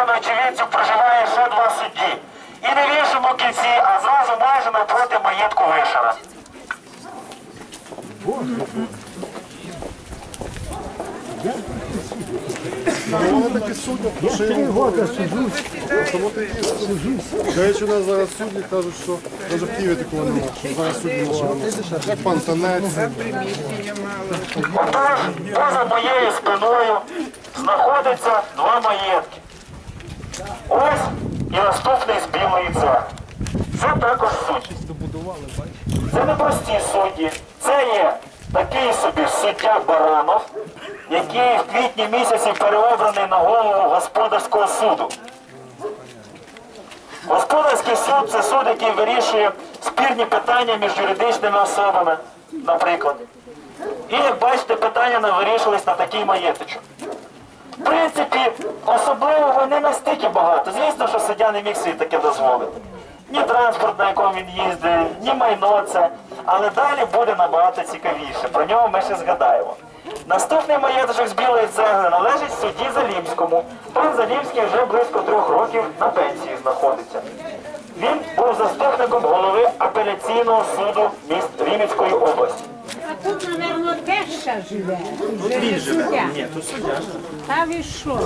даному очевидцю проживає ще два судді. І не в іншому кінці, а зразу майже навпроти маєтку Вишера. Вони такі судять, то що йому года сужусь, Тому такі До речі, у нас зараз судді кажуть, що навіть в Києві такого немає. Зараз судді лише як пан Танець. Отож, поза моєю спиною знаходяться два маєтки. Ось і наступний з білої церкви. Це також судді. Це не прості судді. Це є такий собі суддя Баранов, який в квітні місяці переобраний на голову господарського суду. Господарський суд це суд, який вирішує спірні питання між юридичними особами, наприклад. І як бачите, питання не вирішились на такий маєточок. В принципі, особливого не настільки багато. Звісно, що суддя не міг собі таке дозволити. Ні транспорт, на якому він їздить, ні майно це. Але далі буде набагато цікавіше. Про нього ми ще згадаємо. Наступний маєточок з білої цегли належить судді Залімському. Пан Залімський вже близько трьох років на пенсії знаходиться. Він був заступником голови апеляційного суду міст Вінницької області тут, мабуть, теща живе. Тут він живе. Ні, тут суддя. Та ви що?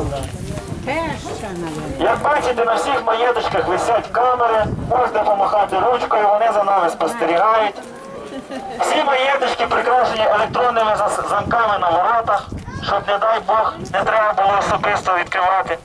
Теща, напевно. Як бачите, на всіх маєточках висять камери, можна помахати ручкою, вони за нами спостерігають. Всі маєточки прикрашені електронними замками на воротах, щоб, не дай Бог, не треба було особисто відкривати.